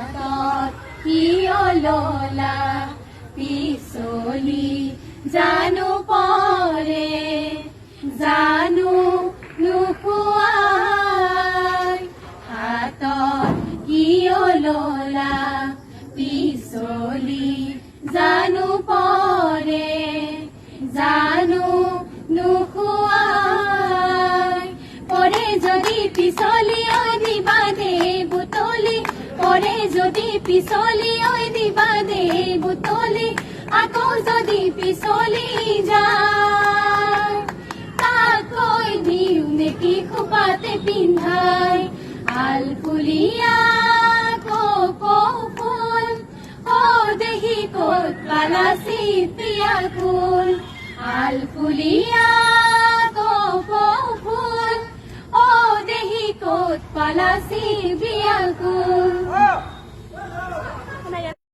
হাতত হিয়ললা পিছলি জানো পৰে জানো নোখোৱাই হাতত হিয়ললা পিছলি জানো পৰে জানো নোখোৱাই পৰে যদি পিছলি ঐ দিবা দে বুটলি পৰে যদি পিছলি ঐ দিবা দে বুটলি আকৌ যদি পিছলি যায় তাকৈ দিওঁ নেকি খোপাতে পিন্ধাই আলফুলীয়া ফুল দেহি ক'ত পালাচি প্ৰিয়া ফুল আলফুলীয়া ফুল, ও দেহি ক'ত পালাচি ফুল